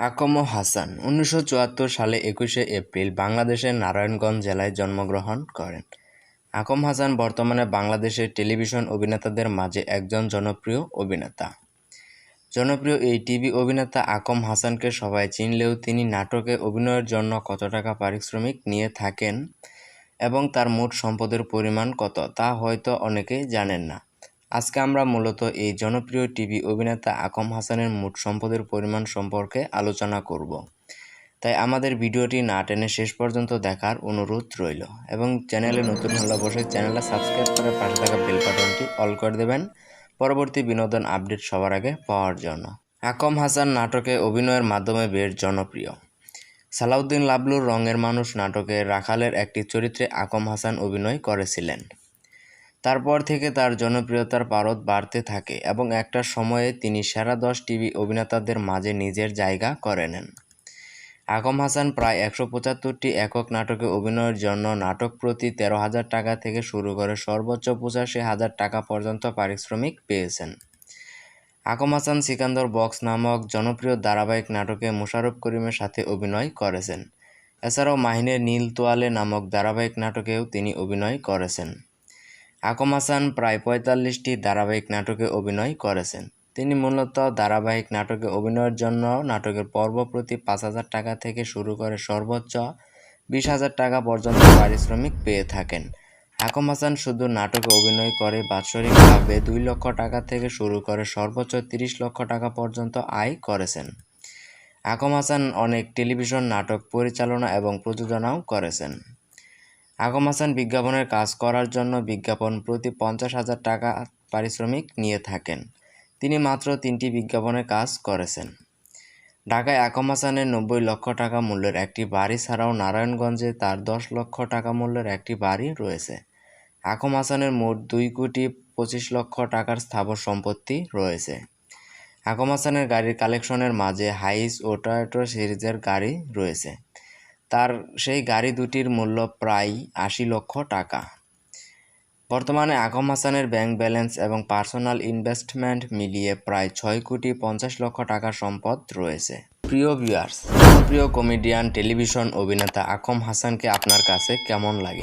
আকম হাসান উনিশশো চুয়াত্তর সালে একুশে এপ্রিল বাংলাদেশের নারায়ণগঞ্জ জেলায় জন্মগ্রহণ করেন। আকম হাসান বর্তমানে বাংলাদেশের টেলিভিশন অভিনেতাদের মাঝে একজন জনপ্রিয় অভিনেতা। জনপ্রিয় এই টিভি অভিনেতা আকম হাসানকে সবাই চিনলেও তিনি নাটকে অভিনয়ের জন্য কত টাকা পারিশ্রমিক নিয়ে থাকেন এবং তার মোট সম্পদের পরিমাণ কত তা হয়তো অনেকেই জানেন না। আজকে আমরা মূলত এই জনপ্রিয় টিভি অভিনেতা আকম হাসানের মোট সম্পদের পরিমাণ সম্পর্কে আলোচনা করব। তাই আমাদের ভিডিওটি না টেনে শেষ পর্যন্ত দেখার অনুরোধ রইল এবং চ্যানেলে নতুন হলে অবশ্যই চ্যানেলটা সাবস্ক্রাইব করে পাশে থাকা বেল বাটনটি অল করে দেবেন। পরবর্তী বিনোদন আপডেট সবার আগে পাওয়ার জন্য। আকম হাসান নাটকে অভিনয়ের মাধ্যমে বেশ জনপ্রিয়। সালাউদ্দিন লাবলুর রঙের মানুষ নাটকে রাখালের একটি চরিত্রে আকম হাসান অভিনয় করেছিলেন। তারপর থেকে তার জনপ্রিয়তার পারদ বাড়তে থাকে এবং একটা সময়ে তিনি সেরা দশ টিভি অভিনেতাদের মাঝে নিজের জায়গা করে নেন। আকম হাসান প্রায় একশো পঁচাত্তরটি একক নাটকে অভিনয়ের জন্য নাটক প্রতি তেরো হাজার টাকা থেকে শুরু করে সর্বোচ্চ পঁচাশি হাজার টাকা পর্যন্ত পারিশ্রমিক পেয়েছেন। আকম হাসান সিকান্দর বক্স নামক জনপ্রিয় ধারাবাহিক নাটকে মোশাররফ করিমের সাথে অভিনয় করেছেন। এছাড়াও মাহিনের নীল তোয়ালে নামক ধারাবাহিক নাটকেও তিনি অভিনয় করেছেন। আকম হাসান প্রায় পঁয়তাল্লিশটি ধারাবাহিক নাটকে অভিনয় করেছেন। তিনি মূলত ধারাবাহিক নাটকে অভিনয়ের জন্য নাটকের পর্ব প্রতি পাঁচ হাজার টাকা থেকে শুরু করে সর্বোচ্চ বিশ হাজার টাকা পর্যন্ত পারিশ্রমিক পেয়ে থাকেন। আকম হাসান শুধু নাটকে অভিনয় করে বাৎসরিকভাবে দুই লক্ষ টাকা থেকে শুরু করে সর্বোচ্চ তিরিশ লক্ষ টাকা পর্যন্ত আয় করেছেন। আকম হাসান অনেক টেলিভিশন নাটক পরিচালনা এবং প্রযোজনাও করেছেন। আগম হাসান বিজ্ঞাপনের কাজ করার জন্য বিজ্ঞাপন প্রতি পঞ্চাশ হাজার টাকা পারিশ্রমিক নিয়ে থাকেন। তিনি মাত্র তিনটি বিজ্ঞাপনের কাজ করেছেন। ঢাকায় আকম হাসানের নব্বই লক্ষ টাকা মূল্যের একটি বাড়ি ছাড়াও নারায়ণগঞ্জে তার দশ লক্ষ টাকা মূল্যের একটি বাড়ি রয়েছে। আকম হাসানের মোট দুই কোটি পঁচিশ লক্ষ টাকার স্থাবর সম্পত্তি রয়েছে। আকম হাসানের গাড়ির কালেকশনের মাঝে হাইস ও টয়োটো সিরিজের গাড়ি রয়েছে। তার সেই গাড়ি দুটির মূল্য প্রায় আশি লক্ষ টাকা। বর্তমানে আকম হাসানের ব্যাংক ব্যালেন্স এবং পার্সোনাল ইনভেস্টমেন্ট মিলিয়ে প্রায় ছয় কোটি পঞ্চাশ লক্ষ টাকার সম্পদ রয়েছে। প্রিয় ভিউয়ার্স জনপ্রিয় কমেডিয়ান, টেলিভিশন অভিনেতা আকম হাসানকে আপনার কাছে কেমন লাগে?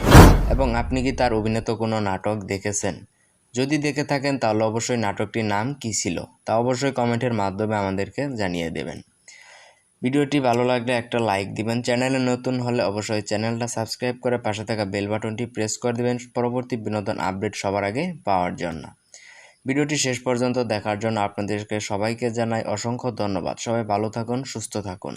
এবং আপনি কি তার অভিনীত কোনো নাটক দেখেছেন? যদি দেখে থাকেন, তাহলে অবশ্যই নাটকটির নাম কী ছিল? তা অবশ্যই কমেন্টের মাধ্যমে আমাদেরকে জানিয়ে দেবেন। ভিডিওটি ভালো লাগলে একটা লাইক দিবেন। চ্যানেলে নতুন হলে অবশ্যই চ্যানেলটা সাবস্ক্রাইব করে পাশে থাকা বেল বাটনটি প্রেস করে দিবেন পরবর্তী বিনোদন আপডেট সবার আগে পাওয়ার জন্য। ভিডিওটি শেষ পর্যন্ত দেখার জন্য আপনাদেরকে সবাইকে জানাই অসংখ্য ধন্যবাদ। সবাই ভালো থাকুন, সুস্থ থাকুন।